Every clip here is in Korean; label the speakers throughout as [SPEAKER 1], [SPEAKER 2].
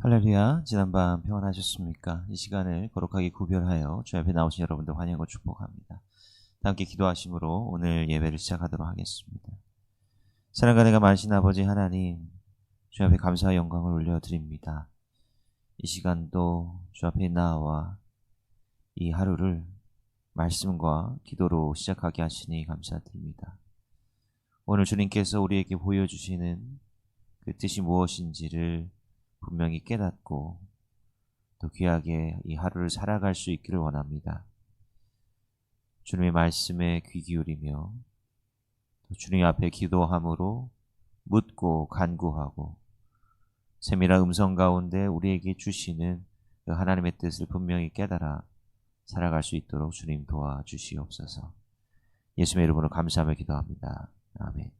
[SPEAKER 1] 할렐루야, 지난밤 평안하셨습니까? 이 시간을 거룩하게 구별하여 주 앞에 나오신 여러분들 환영하고 축복합니다. 함께 기도하심으로 오늘 예배를 시작하도록 하겠습니다. 사랑과 내가 만신 아버지 하나님, 주 앞에 감사와 영광을 올려드립니다. 이 시간도 주 앞에 나와 이 하루를 말씀과 기도로 시작하게 하시니 감사드립니다. 오늘 주님께서 우리에게 보여주시는 그 뜻이 무엇인지를 분명히 깨닫고 또 귀하게 이 하루를 살아갈 수 있기를 원합니다. 주님의 말씀에 귀 기울이며 주님 앞에 기도함으로 묻고 간구하고 세밀한 음성 가운데 우리에게 주시는 그 하나님의 뜻을 분명히 깨달아 살아갈 수 있도록 주님 도와주시옵소서. 예수의 이름으로 감사하며 기도합니다. 아멘.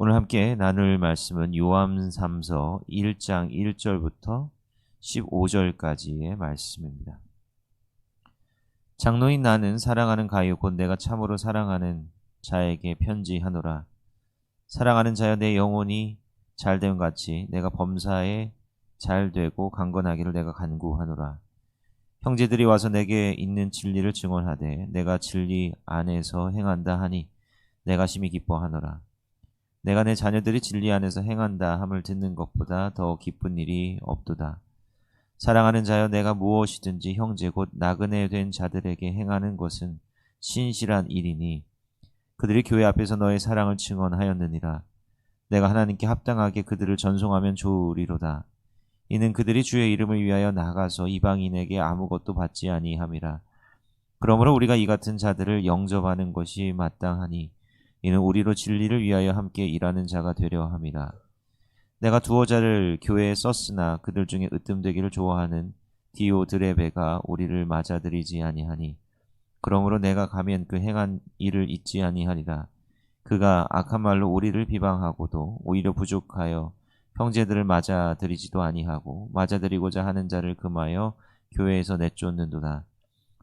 [SPEAKER 1] 오늘 함께 나눌 말씀은 요한 3서 1장 1절부터 15절까지의 말씀입니다. 장로인 나는 사랑하는 가요 곧 내가 참으로 사랑하는 자에게 편지하노라. 사랑하는 자여 내 영혼이 잘됨 같이 내가 범사에 잘되고 강건하기를 내가 간구하노라. 형제들이 와서 내게 있는 진리를 증언하되 내가 진리 안에서 행한다 하니 내가 심히 기뻐하노라. 내가 내 자녀들이 진리 안에서 행한다 함을 듣는 것보다 더 기쁜 일이 없도다. 사랑하는 자여 내가 무엇이든지 형제 곧 나그네 된 자들에게 행하는 것은 신실한 일이니 그들이 교회 앞에서 너의 사랑을 증언하였느니라. 내가 하나님께 합당하게 그들을 전송하면 좋으리로다. 이는 그들이 주의 이름을 위하여 나가서 이방인에게 아무것도 받지 아니함이라. 그러므로 우리가 이 같은 자들을 영접하는 것이 마땅하니 이는 우리로 진리를 위하여 함께 일하는 자가 되려 함이라. 내가 두어 자를 교회에 썼으나 그들 중에 으뜸되기를 좋아하는 디오드레베가 우리를 맞아들이지 아니하니 그러므로 내가 가면 그 행한 일을 잊지 아니하리라. 그가 악한 말로 우리를 비방하고도 오히려 부족하여 형제들을 맞아들이지도 아니하고 맞아들이고자 하는 자를 금하여 교회에서 내쫓는도다.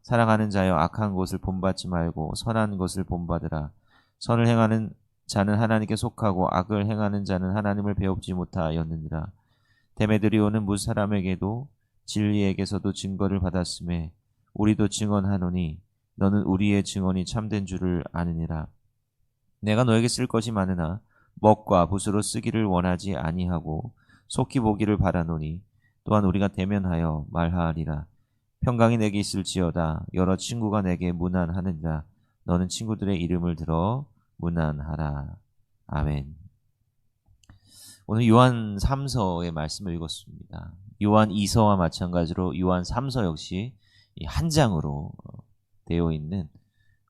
[SPEAKER 1] 사랑하는 자여 악한 것을 본받지 말고 선한 것을 본받으라. 선을 행하는 자는 하나님께 속하고 악을 행하는 자는 하나님을 배웁지 못하였느니라. 데메드리오는 무 사람에게도 진리에게서도 증거를 받았음에 우리도 증언하노니 너는 우리의 증언이 참된 줄을 아느니라. 내가 너에게 쓸 것이 많으나 먹과 붓으로 쓰기를 원하지 아니하고 속히 보기를 바라노니 또한 우리가 대면하여 말하리라. 평강이 내게 있을지어다 여러 친구가 내게 무난하느니라. 너는 친구들의 이름을 들어 무난하라. 아멘. 오늘 요한 3서의 말씀을 읽었습니다. 요한 2서와 마찬가지로 요한 3서 역시 한 장으로 되어 있는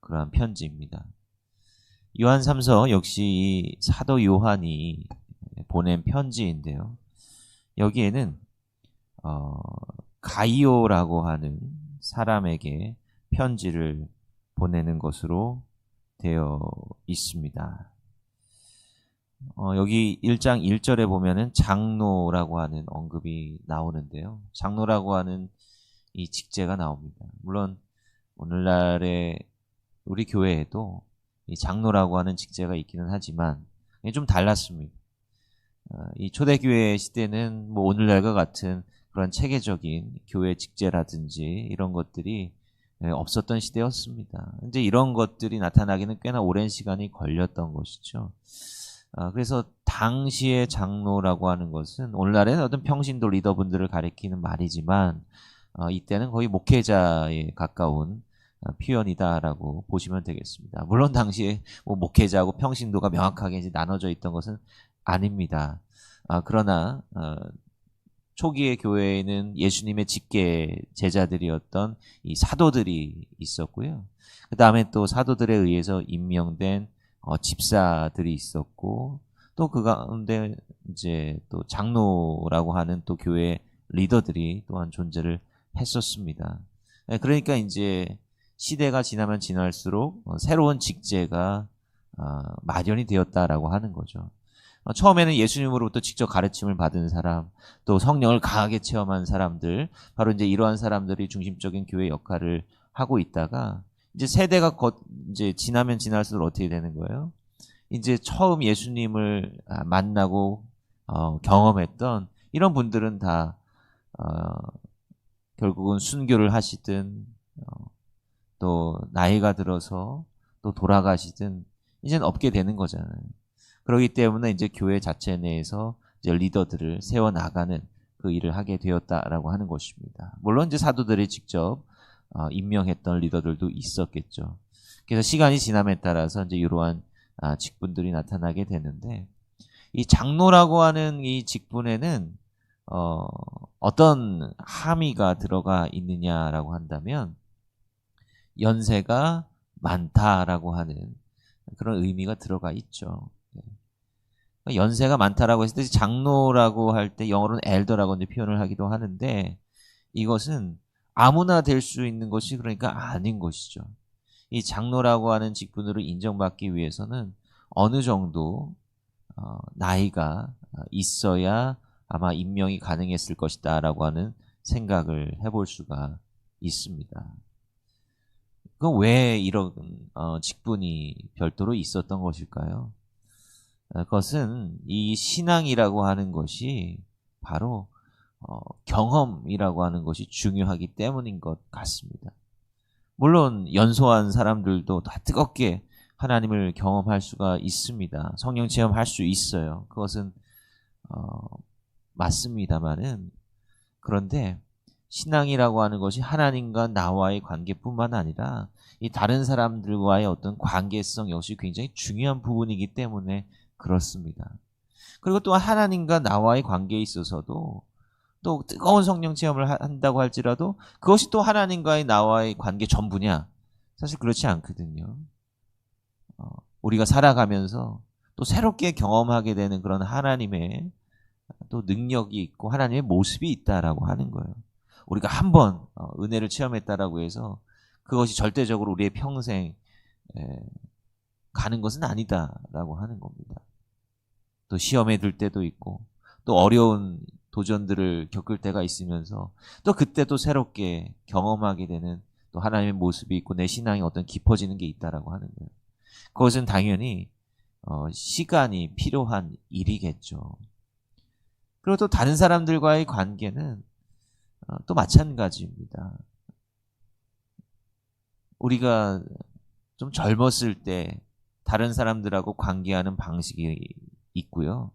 [SPEAKER 1] 그러한 편지입니다. 요한 3서 역시 사도 요한이 보낸 편지인데요. 여기에는 어, 가이오라고 하는 사람에게 편지를 보내는 것으로 되어 있습니다. 어, 여기 1장 1절에 보면은 장로라고 하는 언급이 나오는데요. 장로라고 하는 이 직제가 나옵니다. 물론 오늘날의 우리 교회에도 이 장로라고 하는 직제가 있기는 하지만 좀 달랐습니다. 어, 이 초대교회 시대는 뭐 오늘날과 같은 그런 체계적인 교회 직제라든지 이런 것들이 예, 없었던 시대였습니다. 이제 이런 것들이 나타나기는 꽤나 오랜 시간이 걸렸던 것이죠. 아, 그래서 당시의 장로라고 하는 것은 오늘날의 어떤 평신도 리더분들을 가리키는 말이지만 어, 이때는 거의 목회자에 가까운 어, 표현이다라고 보시면 되겠습니다. 물론 당시에 뭐 목회자하고 평신도가 명확하게 이제 나눠져 있던 것은 아닙니다. 아, 그러나 어, 초기의 교회에는 예수님의 직계 제자들이었던 이 사도들이 있었고요. 그 다음에 또 사도들에 의해서 임명된 어, 집사들이 있었고 또 그 가운데 이제 또 장로라고 하는 또 교회 리더들이 또한 존재를 했었습니다. 네, 그러니까 이제 시대가 지나면 지날수록 어, 새로운 직제가 아, 마련이 되었다라고 하는 거죠. 어, 처음에는 예수님으로부터 직접 가르침을 받은 사람, 또 성령을 강하게 체험한 사람들, 바로 이제 이러한 사람들이 중심적인 교회 역할을 하고 있다가 이제 세대가 거, 이제 지나면 지날수록 어떻게 되는 거예요? 이제 처음 예수님을 아, 만나고 어, 경험했던 이런 분들은 다 어, 결국은 순교를 하시든 어, 또 나이가 들어서 또 돌아가시든 이제는 없게 되는 거잖아요. 그렇기 때문에 이제 교회 자체 내에서 이제 리더들을 세워 나가는 그 일을 하게 되었다라고 하는 것입니다. 물론 이제 사도들이 직접 어, 임명했던 리더들도 있었겠죠. 그래서 시간이 지남에 따라서 이제 이러한 아, 직분들이 나타나게 되는데 이 장로라고 하는 이 직분에는 어, 어떤 함의가 들어가 있느냐라고 한다면 연세가 많다라고 하는 그런 의미가 들어가 있죠. 연세가 많다라고 했을 때 장로라고 할 때 영어로는 엘더라고 표현을 하기도 하는데 이것은 아무나 될 수 있는 것이 그러니까 아닌 것이죠. 이 장로라고 하는 직분으로 인정받기 위해서는 어느 정도 어, 나이가 있어야 아마 임명이 가능했을 것이다라고 하는 생각을 해볼 수가 있습니다. 그럼 왜 이런 어, 직분이 별도로 있었던 것일까요? 어, 그것은 이 신앙이라고 하는 것이 바로 어, 경험이라고 하는 것이 중요하기 때문인 것 같습니다. 물론 연소한 사람들도 다 뜨겁게 하나님을 경험할 수가 있습니다. 성령 체험할 수 있어요. 그것은 어, 맞습니다만은 그런데 신앙이라고 하는 것이 하나님과 나와의 관계뿐만 아니라 이 다른 사람들과의 어떤 관계성 역시 굉장히 중요한 부분이기 때문에 그렇습니다. 그리고 또 하나님과 나와의 관계에 있어서도 또 뜨거운 성령 체험을 한다고 할지라도 그것이 또 하나님과의 나와의 관계 전부냐? 사실 그렇지 않거든요. 어, 우리가 살아가면서 또 새롭게 경험하게 되는 그런 하나님의 또 능력이 있고 하나님의 모습이 있다라고 하는 거예요. 우리가 한번 어, 은혜를 체험했다라고 해서 그것이 절대적으로 우리의 평생 가는 것은 아니다라고 하는 겁니다. 또 시험에 들 때도 있고 또 어려운 도전들을 겪을 때가 있으면서 또 그때 또 새롭게 경험하게 되는 또 하나님의 모습이 있고 내 신앙이 어떤 깊어지는 게 있다라고 하는 거예요. 그것은 당연히 어, 시간이 필요한 일이겠죠. 그리고 또 다른 사람들과의 관계는 어, 또 마찬가지입니다. 우리가 좀 젊었을 때 다른 사람들하고 관계하는 방식이 있고요.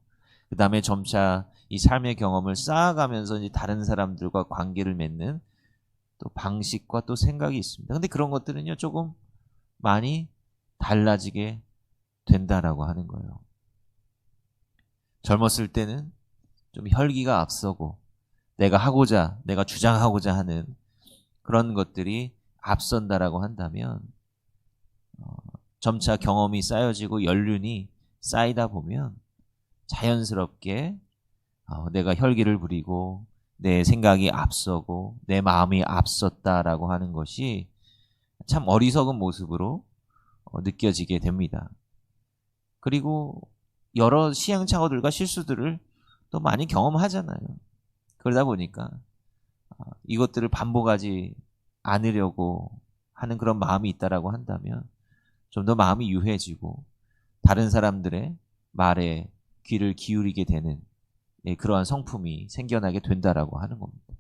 [SPEAKER 1] 그 다음에 점차 이 삶의 경험을 쌓아가면서 이제 다른 사람들과 관계를 맺는 또 방식과 또 생각이 있습니다. 근데 그런 것들은요, 조금 많이 달라지게 된다라고 하는 거예요. 젊었을 때는 좀 혈기가 앞서고 내가 하고자, 내가 주장하고자 하는 그런 것들이 앞선다라고 한다면 어, 점차 경험이 쌓여지고 연륜이 쌓이다 보면 자연스럽게 어, 내가 혈기를 부리고 내 생각이 앞서고 내 마음이 앞섰다라고 하는 것이 참 어리석은 모습으로 어, 느껴지게 됩니다. 그리고 여러 시행착오들과 실수들을 또 많이 경험하잖아요. 그러다 보니까 어, 이것들을 반복하지 않으려고 하는 그런 마음이 있다라고 한다면 좀 더 마음이 유해지고 다른 사람들의 말에 귀를 기울이게 되는 예, 그러한 성품이 생겨나게 된다라고 하는 겁니다.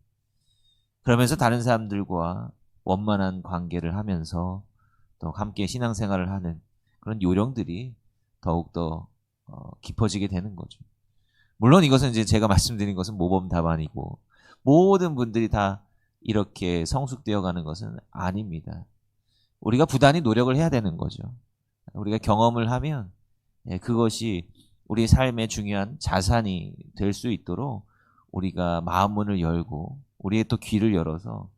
[SPEAKER 1] 그러면서 다른 사람들과 원만한 관계를 하면서 또 함께 신앙생활을 하는 그런 요령들이 더욱더 어, 깊어지게 되는 거죠. 물론 이것은 이제 제가 말씀드린 것은 모범 답안이고 모든 분들이 다 이렇게 성숙되어 가는 것은 아닙니다. 우리가 부단히 노력을 해야 되는 거죠. 우리가 경험을 하면 예, 그것이 우리 삶의 중요한 자산이 될 수 있도록 우리가 마음 문을 열고 우리의 또 귀를 열어서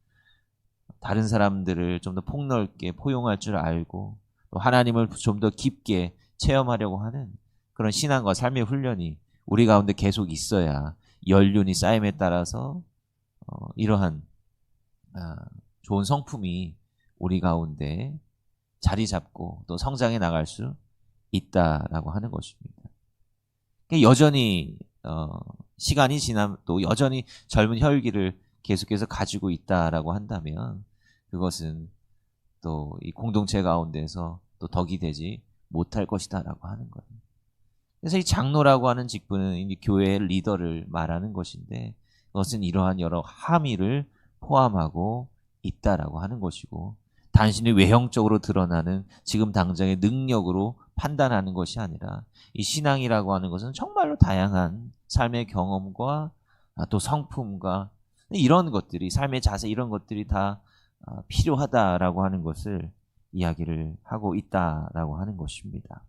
[SPEAKER 1] 다른 사람들을 좀 더 폭넓게 포용할 줄 알고 또 하나님을 좀 더 깊게 체험하려고 하는 그런 신앙과 삶의 훈련이 우리 가운데 계속 있어야 연륜이 쌓임에 따라서 어, 이러한 아, 좋은 성품이 우리 가운데 자리 잡고 또 성장해 나갈 수 있다라고 하는 것입니다. 여전히 어, 시간이 지나면 또 여전히 젊은 혈기를 계속해서 가지고 있다라고 한다면 그것은 또 이 공동체 가운데서 또 덕이 되지 못할 것이다라고 하는 거예요. 그래서 이 장로라고 하는 직분은 교회의 리더를 말하는 것인데 그것은 이러한 여러 함의를 포함하고 있다라고 하는 것이고 단순히 외형적으로 드러나는 지금 당장의 능력으로 판단하는 것이 아니라 이 신앙이라고 하는 것은 정말로 다양한 삶의 경험과 또 성품과 이런 것들이 삶의 자세 이런 것들이 다 아, 필요하다라고 하는 것을 이야기를 하고 있다라고 하는 것입니다.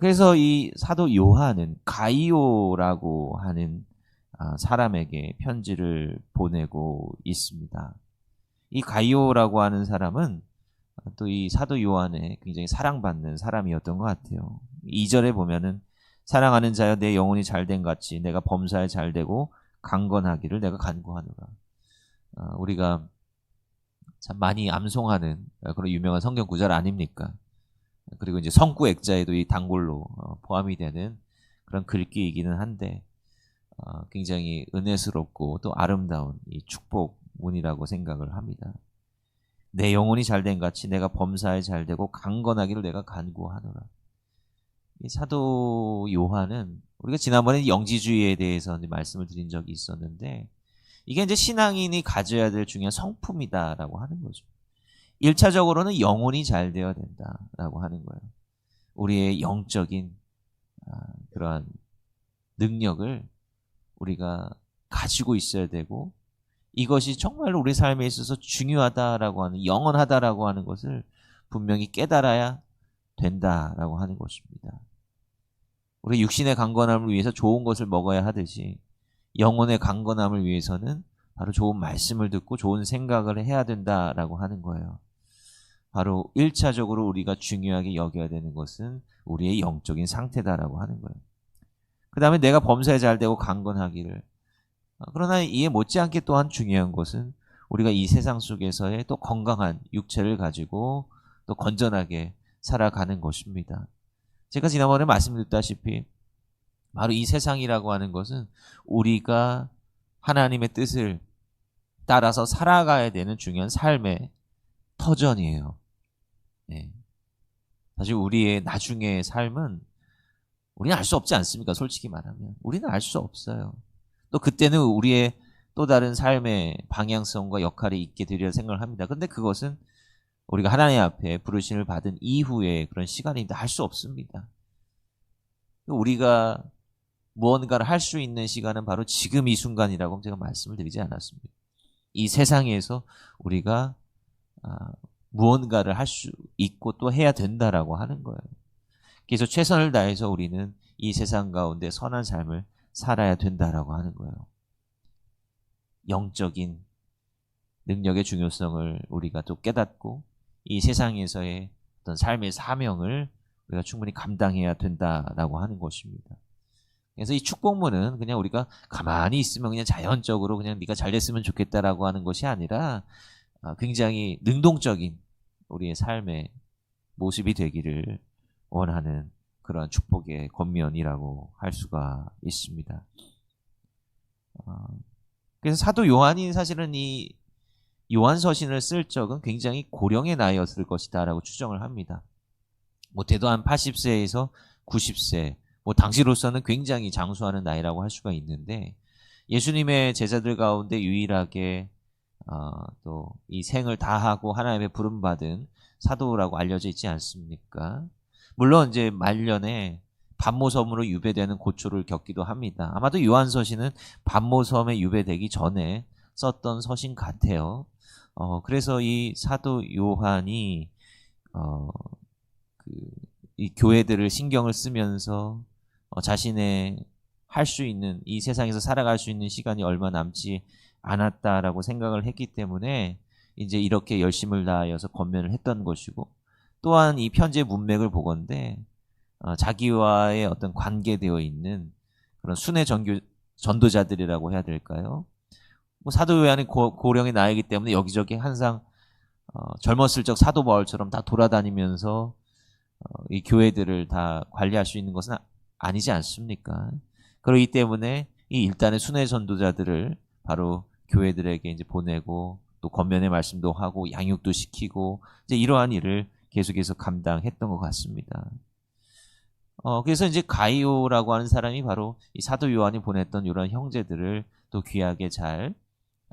[SPEAKER 1] 그래서 이 사도 요한은 가이오라고 하는 아, 사람에게 편지를 보내고 있습니다. 이 가이오라고 하는 사람은 또 이 사도 요한의 굉장히 사랑받는 사람이었던 것 같아요. 2절에 보면은 사랑하는 자여 내 영혼이 잘된 같이 내가 범사에 잘되고 강건하기를 내가 간구하노라. 어, 우리가 참 많이 암송하는 그런 유명한 성경 구절 아닙니까? 그리고 이제 성구 액자에도 이 단골로 어, 포함이 되는 그런 글귀이기는 한데 어, 굉장히 은혜스럽고 또 아름다운 이 축복 문이라고 생각을 합니다. 내 영혼이 잘된 같이 내가 범사에 잘되고 강건하기를 내가 간구하노라. 이 사도 요한은 우리가 지난번에 영지주의에 대해서 말씀을 드린 적이 있었는데 이게 이제 신앙인이 가져야 될 중요한 성품이다라고 하는 거죠. 1차적으로는 영혼이 잘 되어야 된다라고 하는 거예요. 우리의 영적인 아, 그러한 능력을 우리가 가지고 있어야 되고 이것이 정말로 우리 삶에 있어서 중요하다라고 하는 영원하다라고 하는 것을 분명히 깨달아야 된다라고 하는 것입니다. 우리 육신의 강건함을 위해서 좋은 것을 먹어야 하듯이 영혼의 강건함을 위해서는 바로 좋은 말씀을 듣고 좋은 생각을 해야 된다라고 하는 거예요. 바로 1차적으로 우리가 중요하게 여겨야 되는 것은 우리의 영적인 상태다라고 하는 거예요. 그 다음에 내가 범사에 잘 되고 강건하기를. 그러나 이에 못지않게 또한 중요한 것은 우리가 이 세상 속에서의 또 건강한 육체를 가지고 또 건전하게 살아가는 것입니다. 제가 지난번에 말씀드렸다시피 바로 이 세상이라고 하는 것은 우리가 하나님의 뜻을 따라서 살아가야 되는 중요한 삶의 터전이에요. 네. 사실 우리의 나중의 삶은 우리는 알 수 없지 않습니까? 솔직히 말하면. 우리는 알 수 없어요. 또 그때는 우리의 또 다른 삶의 방향성과 역할이 있게 되리라 생각을 합니다. 근데 그것은 우리가 하나님 앞에 부르심을 받은 이후에 그런 시간인데 할 수 없습니다. 우리가 무언가를 할 수 있는 시간은 바로 지금 이 순간이라고 제가 말씀을 드리지 않았습니다. 이 세상에서 우리가 아, 무언가를 할 수 있고 또 해야 된다라고 하는 거예요. 그래서 최선을 다해서 우리는 이 세상 가운데 선한 삶을 살아야 된다라고 하는 거예요. 영적인 능력의 중요성을 우리가 또 깨닫고 이 세상에서의 어떤 삶의 사명을 우리가 충분히 감당해야 된다라고 하는 것입니다. 그래서 이 축복문은 그냥 우리가 가만히 있으면 그냥 자연적으로 그냥 네가 잘 됐으면 좋겠다라고 하는 것이 아니라 아, 굉장히 능동적인 우리의 삶의 모습이 되기를 원하는 그런 축복의 권면이라고 할 수가 있습니다. 아, 그래서 사도 요한이 사실은 이 요한 서신을 쓸 적은 굉장히 고령의 나이였을 것이다라고 추정을 합니다. 못해도 한 80세에서 90세, 뭐 당시로서는 굉장히 장수하는 나이라고 할 수가 있는데 예수님의 제자들 가운데 유일하게 어, 또이 생을 다하고 하나님의 부름 받은 사도라고 알려져 있지 않습니까? 물론 이제 말년에 반모섬으로 유배되는 고초를 겪기도 합니다. 아마도 요한서신은 반모섬에 유배되기 전에 썼던 서신 같아요. 어, 그래서 이 사도 요한이 어, 그, 이 교회들을 신경을 쓰면서 어, 자신의 할 수 있는 이 세상에서 살아갈 수 있는 시간이 얼마 남지 않았다라고 생각을 했기 때문에 이제 이렇게 열심을 다하여서 권면을 했던 것이고 또한 이 편지의 문맥을 보건데 어, 자기와의 어떤 관계되어 있는 그런 순회 전교, 전도자들이라고 해야 될까요? 뭐 사도 요한이 고, 령의 나이기 때문에 여기저기 항상 어, 젊었을 적 사도 바울처럼 다 돌아다니면서 어, 이 교회들을 다 관리할 수 있는 것은 아, 니지 않습니까? 그렇기 때문에 이 일단의 순회 전도자들을 바로 교회들에게 이제 보내고 또 권면의 말씀도 하고 양육도 시키고 이제 이러한 일을 계속해서 감당했던 것 같습니다. 어, 그래서 이제 가이오라고 하는 사람이 바로 이 사도 요한이 보냈던 이런 형제들을 또 귀하게 잘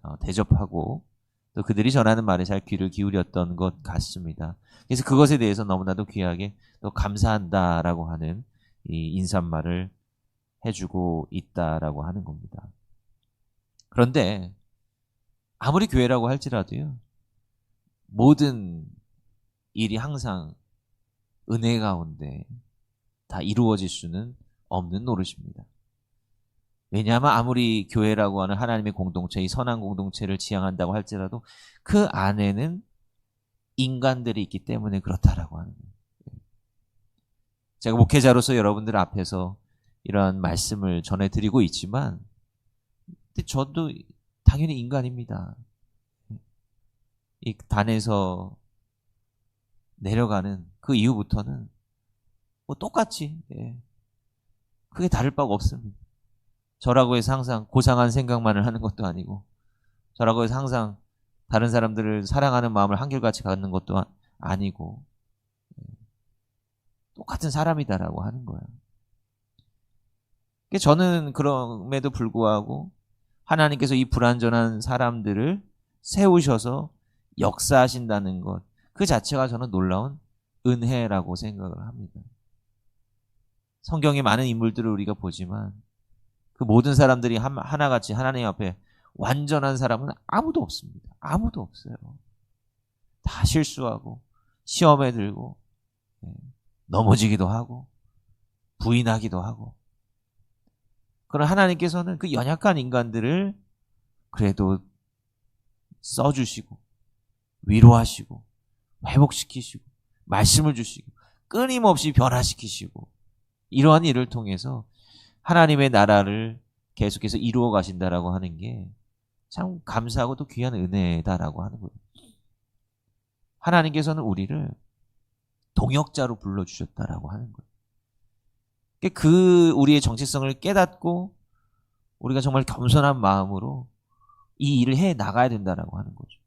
[SPEAKER 1] 어, 대접하고 또 그들이 전하는 말에 잘 귀를 기울였던 것 같습니다. 그래서 그것에 대해서 너무나도 귀하게 또 감사한다라고 하는 이 인사말을 해주고 있다라고 하는 겁니다. 그런데 아무리 교회라고 할지라도요, 모든 일이 항상 은혜 가운데 다 이루어질 수는 없는 노릇입니다. 왜냐하면 아무리 교회라고 하는 하나님의 공동체, 이 선한 공동체를 지향한다고 할지라도 그 안에는 인간들이 있기 때문에 그렇다라고 하는 거예요. 제가 목회자로서 여러분들 앞에서 이러한 말씀을 전해드리고 있지만, 근데 저도 당연히 인간입니다. 이 단에서 내려가는 그 이후부터는 뭐 똑같이 예. 크게 다를 바가 없습니다. 저라고 해서 항상 고상한 생각만을 하는 것도 아니고 저라고 해서 항상 다른 사람들을 사랑하는 마음을 한결같이 갖는 것도 아, 아니고 예. 똑같은 사람이다라고 하는 거예요. 저는 그럼에도 불구하고 하나님께서 이 불완전한 사람들을 세우셔서 역사하신다는 것, 그 자체가 저는 놀라운 은혜라고 생각을 합니다. 성경에 많은 인물들을 우리가 보지만 그 모든 사람들이 하나같이 하나님 앞에 완전한 사람은 아무도 없습니다. 아무도 없어요. 다 실수하고 시험에 들고 예, 넘어지기도 하고 부인하기도 하고 그런 하나님께서는 그 연약한 인간들을 그래도 써주시고 위로하시고 회복시키시고 말씀을 주시고 끊임없이 변화시키시고 이러한 일을 통해서 하나님의 나라를 계속해서 이루어 가신다라고 하는 게 참 감사하고 또 귀한 은혜다라고 하는 거예요. 하나님께서는 우리를 동역자로 불러주셨다라고 하는 거예요. 그 우리의 정체성을 깨닫고 우리가 정말 겸손한 마음으로 이 일을 해 나가야 된다라고 하는 거죠.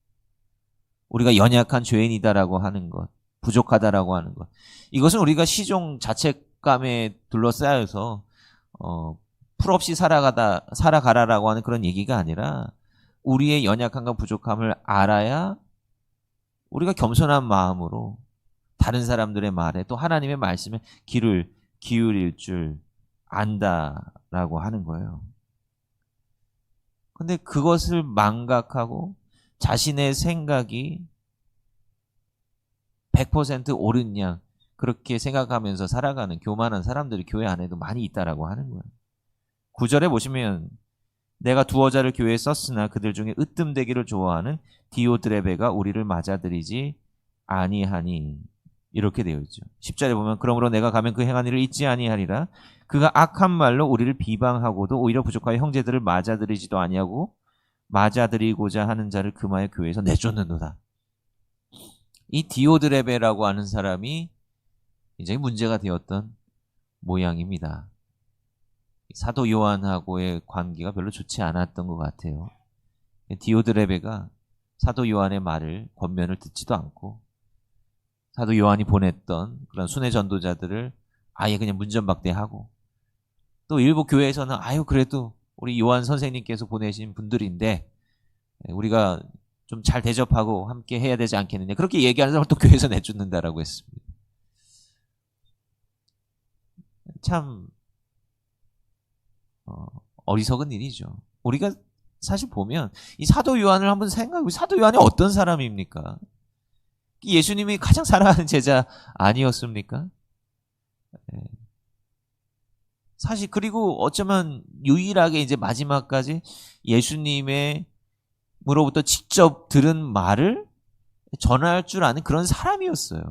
[SPEAKER 1] 우리가 연약한 죄인이다라고 하는 것, 부족하다라고 하는 것. 이것은 우리가 시종 자책감에 둘러싸여서 어, 풀 없이 살아가다 살아가라라고 하는 그런 얘기가 아니라 우리의 연약함과 부족함을 알아야 우리가 겸손한 마음으로 다른 사람들의 말에 또 하나님의 말씀에 귀를 기울일 줄 안다라고 하는 거예요. 근데 그것을 망각하고 자신의 생각이 100% 옳은 양 그렇게 생각하면서 살아가는 교만한 사람들이 교회 안에도 많이 있다라고 하는 거예요. 구절에 보시면 내가 두어 자를 교회에 썼으나 그들 중에 으뜸되기를 좋아하는 디오드레베가 우리를 맞아들이지 아니하니 이렇게 되어 있죠. 10절에 보면 그러므로 내가 가면 그 행한 일을 잊지 아니하리라 그가 악한 말로 우리를 비방하고도 오히려 부족하여 형제들을 맞아들이지도 아니하고 맞아들이고자 하는 자를 금하여 교회에서 내쫓는도다. 이 디오드레베라고 하는 사람이 굉장히 문제가 되었던 모양입니다. 사도 요한하고의 관계가 별로 좋지 않았던 것 같아요. 디오드레베가 사도 요한의 말을 권면을 듣지도 않고 사도 요한이 보냈던 그런 순회 전도자들을 아예 그냥 문전박대하고 또 일부 교회에서는 아유 그래도 우리 요한 선생님께서 보내신 분들인데 우리가 좀 잘 대접하고 함께 해야 되지 않겠느냐 그렇게 얘기하는 사람을 또 교회에서 내쫓는다라고 했습니다. 참 어, 어리석은 일이죠. 우리가 사실 보면 이 사도 요한을 한번 생각해 사도 요한이 어떤 사람입니까? 예수님이 가장 사랑하는 제자 아니었습니까? 네. 사실 그리고 어쩌면 유일하게 이제 마지막까지 예수님의 으로부터 직접 들은 말을 전할 줄 아는 그런 사람이었어요.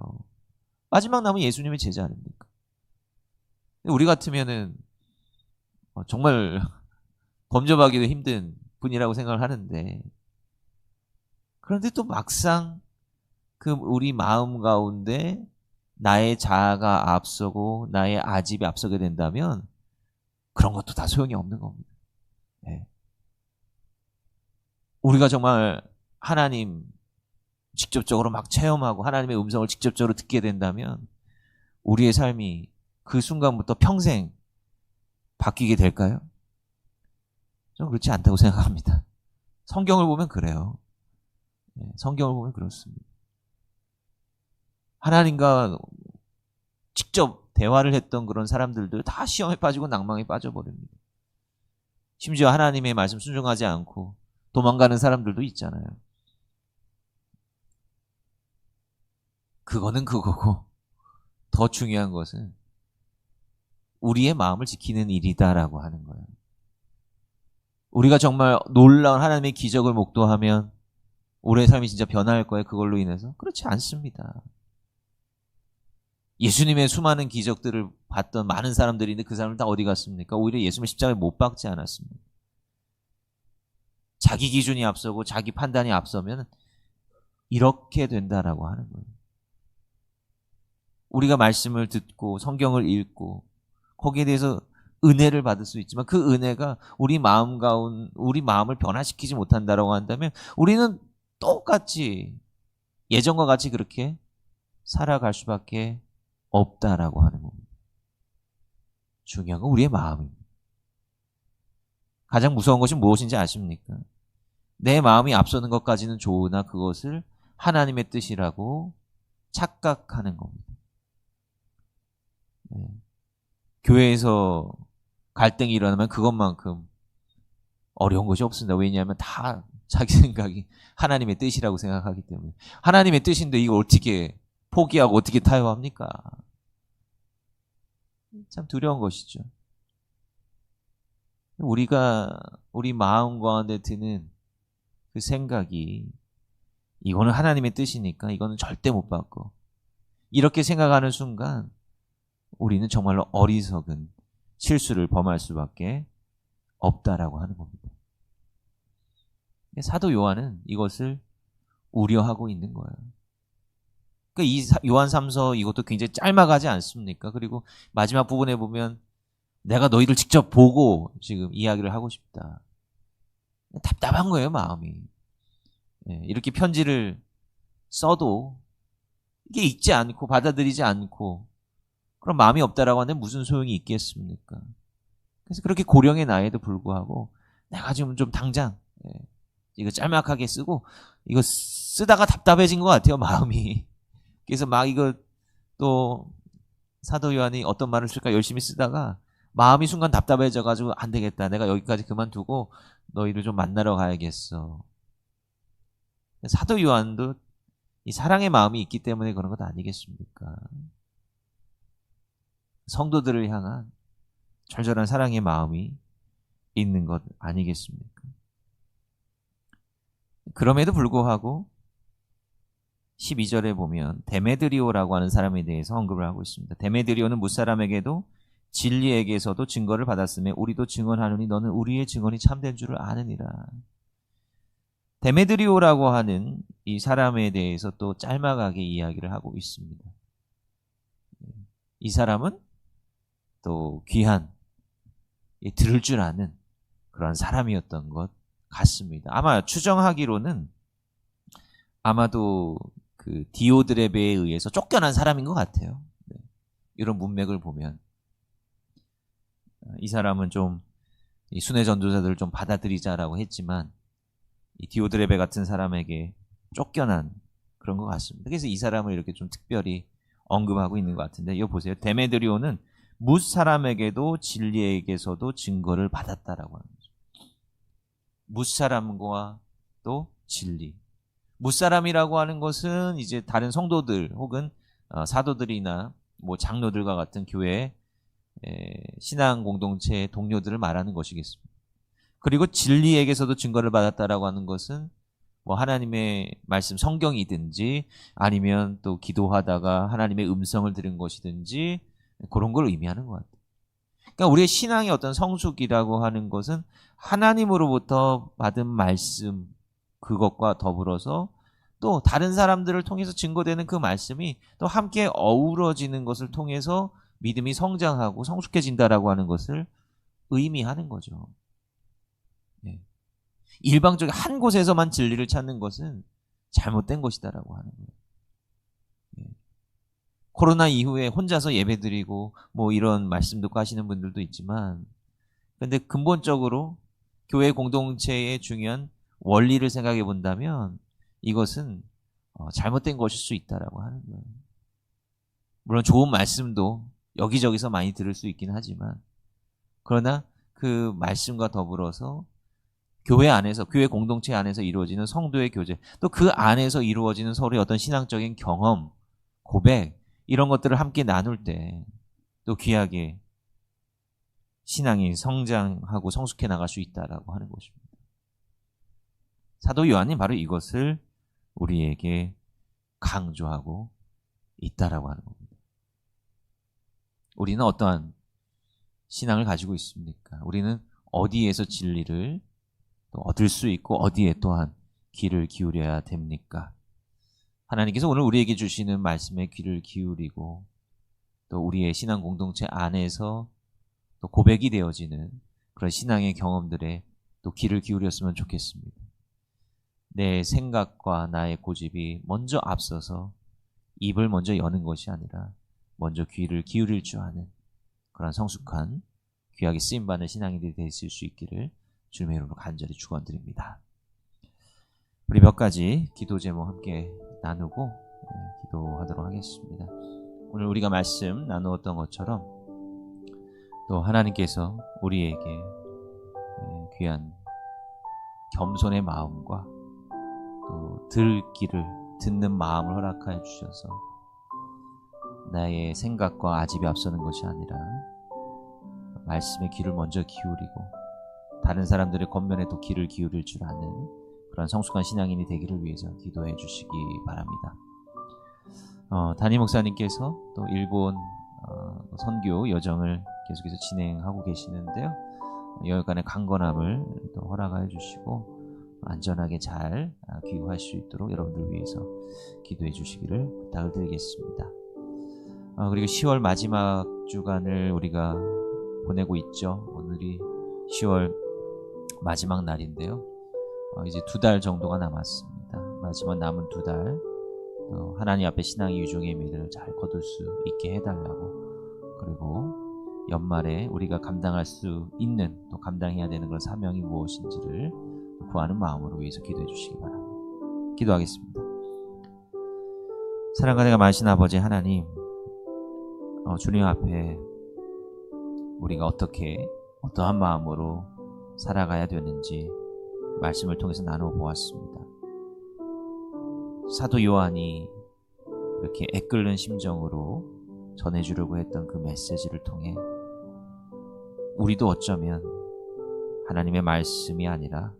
[SPEAKER 1] 마지막 남은 예수님의 제자 아닙니까? 우리 같으면은 어, 정말 범접하기도 힘든 분이라고 생각을 하는데 그런데 또 막상 그 우리 마음 가운데 나의 자아가 앞서고 나의 아집이 앞서게 된다면 그런 것도 다 소용이 없는 겁니다. 네. 우리가 정말 하나님 직접적으로 막 체험하고 하나님의 음성을 직접적으로 듣게 된다면 우리의 삶이 그 순간부터 평생 바뀌게 될까요? 저는 그렇지 않다고 생각합니다. 성경을 보면 그래요. 네, 성경을 보면 그렇습니다. 하나님과 직접 대화를 했던 그런 사람들도 다 시험에 빠지고 낭망에 빠져버립니다. 심지어 하나님의 말씀 순종하지 않고 도망가는 사람들도 있잖아요. 그거는 그거고 더 중요한 것은 우리의 마음을 지키는 일이다라고 하는 거예요. 우리가 정말 놀라운 하나님의 기적을 목도하면 우리의 삶이 진짜 변화할 거예요. 그걸로 인해서 그렇지 않습니다. 예수님의 수많은 기적들을 봤던 많은 사람들인데 그 사람들 다 어디 갔습니까? 오히려 예수님을 십자가에 못 박지 않았습니다. 자기 기준이 앞서고 자기 판단이 앞서면 이렇게 된다라고 하는 거예요. 우리가 말씀을 듣고 성경을 읽고 거기에 대해서 은혜를 받을 수 있지만 그 은혜가 우리 마음 가운 우리 마음을 변화시키지 못한다라고 한다면 우리는 똑같이 예전과 같이 그렇게 살아갈 수밖에 없다라고 하는 겁니다. 중요한 건 우리의 마음입니다. 가장 무서운 것이 무엇인지 아십니까? 내 마음이 앞서는 것까지는 좋으나 그것을 하나님의 뜻이라고 착각하는 겁니다. 네. 교회에서 갈등이 일어나면 그것만큼 어려운 것이 없습니다. 왜냐하면 다 자기 생각이 하나님의 뜻이라고 생각하기 때문에 하나님의 뜻인데 이걸 어떻게 포기하고 어떻게 타협합니까? 참 두려운 것이죠. 우리가 우리 마음 가운데 드는 그 생각이 이거는 하나님의 뜻이니까 이거는 절대 못 받고 이렇게 생각하는 순간 우리는 정말로 어리석은 실수를 범할 수밖에 없다라고 하는 겁니다. 사도 요한은 이것을 우려하고 있는 거예요. 그러니까 이 요한 3서 이것도 굉장히 짤막하지 않습니까? 그리고 마지막 부분에 보면 내가 너희를 직접 보고 지금 이야기를 하고 싶다. 답답한 거예요, 마음이. 예, 이렇게 편지를 써도 이게 읽지 않고 받아들이지 않고 그럼 마음이 없다라고 하는데 무슨 소용이 있겠습니까? 그래서 그렇게 고령의 나이에도 불구하고 내가 지금 좀 당장 예, 이거 짤막하게 쓰고 이거 쓰다가 답답해진 것 같아요 마음이 그래서 막 이거 또 사도 요한이 어떤 말을 쓸까 열심히 쓰다가 마음이 순간 답답해져 가지고 안 되겠다 내가 여기까지 그만두고 너희를 좀 만나러 가야겠어 사도 요한도 이 사랑의 마음이 있기 때문에 그런 것 아니겠습니까? 성도들을 향한 절절한 사랑의 마음이 있는 것 아니겠습니까? 그럼에도 불구하고 12절에 보면 데메드리오라고 하는 사람에 대해서 언급을 하고 있습니다. 데메드리오는 무사람에게도 진리에게서도 증거를 받았으며 우리도 증언하노니 너는 우리의 증언이 참된 줄을 아느니라. 데메드리오라고 하는 이 사람에 대해서 또 짤막하게 이야기를 하고 있습니다. 이 사람은 또 귀한 들을 줄 아는 그런 사람이었던 것 같습니다. 아마 추정하기로는 아마도 그 디오드레베에 의해서 쫓겨난 사람인 것 같아요. 네. 이런 문맥을 보면 이 사람은 좀 순회 전도자들을 좀 받아들이자라고 했지만 이 디오드레베 같은 사람에게 쫓겨난 그런 것 같습니다. 그래서 이 사람을 이렇게 좀 특별히 언급하고 있는 것 같은데 이거 보세요. 데메드리오는 무 사람에게도 진리에게서도 증거를 받았다라고 하는 거죠. 무 사람과 또 진리. 무 사람이라고 하는 것은 이제 다른 성도들 혹은 어, 사도들이나 뭐 장로들과 같은 교회 신앙 공동체의 동료들을 말하는 것이겠습니다. 그리고 진리에게서도 증거를 받았다라고 하는 것은 뭐 하나님의 말씀 성경이든지 아니면 또 기도하다가 하나님의 음성을 들은 것이든지 그런 걸 의미하는 것 같아요. 그러니까 우리의 신앙의 어떤 성숙이라고 하는 것은 하나님으로부터 받은 말씀 그것과 더불어서 또 다른 사람들을 통해서 증거되는 그 말씀이 또 함께 어우러지는 것을 통해서 믿음이 성장하고 성숙해진다라고 하는 것을 의미하는 거죠. 네. 일방적인 한 곳에서만 진리를 찾는 것은 잘못된 것이다라고 하는 거예요. 코로나 이후에 혼자서 예배드리고 뭐 이런 말씀 듣고 하시는 분들도 있지만 근데 근본적으로 교회 공동체의 중요한 원리를 생각해 본다면 이것은 어, 잘못된 것일 수 있다라고 하는 거예요. 물론 좋은 말씀도 여기저기서 많이 들을 수 있긴 하지만 그러나 그 말씀과 더불어서 교회 안에서 교회 공동체 안에서 이루어지는 성도의 교제 또 그 안에서 이루어지는 서로의 어떤 신앙적인 경험 고백 이런 것들을 함께 나눌 때 또 귀하게 신앙이 성장하고 성숙해 나갈 수 있다라고 하는 것입니다. 사도 요한이 바로 이것을 우리에게 강조하고 있다라고 하는 겁니다. 우리는 어떠한 신앙을 가지고 있습니까? 우리는 어디에서 진리를 또 얻을 수 있고 어디에 또한 귀를 기울여야 됩니까? 하나님께서 오늘 우리에게 주시는 말씀에 귀를 기울이고 또 우리의 신앙 공동체 안에서 또 고백이 되어지는 그런 신앙의 경험들에 또 귀를 기울였으면 좋겠습니다. 내 생각과 나의 고집이 먼저 앞서서 입을 먼저 여는 것이 아니라 먼저 귀를 기울일 줄 아는 그런 성숙한 귀하게 쓰임받는 신앙인들이 되실 수 있기를 주님의 이름으로 간절히 축원드립니다. 우리 몇 가지 기도 제목 함께 나누고 네, 기도하도록 하겠습니다. 오늘 우리가 말씀 나누었던 것처럼 또 하나님께서 우리에게 네, 귀한 겸손의 마음과 또 들기를 듣는 마음을 허락하여 주셔서 나의 생각과 아집이 앞서는 것이 아니라 말씀에 귀를 먼저 기울이고 다른 사람들의 겉면에도 귀를 기울일 줄 아는 그런 성숙한 신앙인이 되기를 위해서 기도해 주시기 바랍니다. 어, 담임 목사님께서 또 일본 어, 선교 여정을 계속해서 진행하고 계시는데요. 여기간의 강건함을 또 허락하여 주시고 안전하게 잘 아, 귀국할 수 있도록 여러분들 위해서 기도해 주시기를 부탁을 드리겠습니다. 어, 그리고 10월 마지막 주간을 우리가 보내고 있죠. 오늘이 10월 마지막 날인데요. 어, 이제 두 달 정도가 남았습니다. 마지막 남은 두 달, 또 하나님 앞에 신앙의 유종의 미를 잘 거둘 수 있게 해달라고, 그리고 연말에 우리가 감당할 수 있는 또 감당해야 되는 그런 사명이 무엇인지를 구하는 마음으로 위해서 기도해 주시기 바랍니다. 기도하겠습니다. 사랑과 내가 마신 아버지 하나님, 어, 주님 앞에 우리가 어떻게 어떠한 마음으로 살아가야 되는지 말씀을 통해서 나누어 보았습니다. 사도 요한이 이렇게 애끓는 심정으로 전해주려고 했던 그 메시지를 통해 우리도 어쩌면 하나님의 말씀이 아니라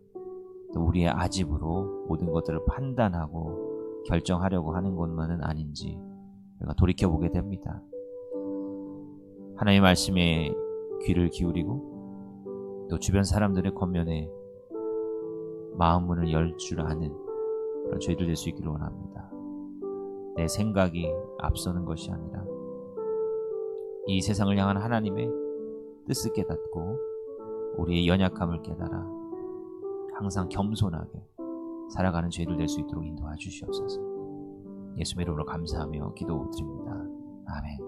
[SPEAKER 1] 또 우리의 아집으로 모든 것들을 판단하고 결정하려고 하는 것만은 아닌지 우리가 돌이켜보게 됩니다. 하나님의 말씀에 귀를 기울이고 또 주변 사람들의 겉면에 마음 문을 열 줄 아는 그런 저희들 될 수 있기를 원합니다. 내 생각이 앞서는 것이 아니라 이 세상을 향한 하나님의 뜻을 깨닫고 우리의 연약함을 깨달아 항상 겸손하게 살아가는 저희들 될 수 있도록 인도해 주시옵소서. 예수의 이름으로 감사하며 기도드립니다. 아멘.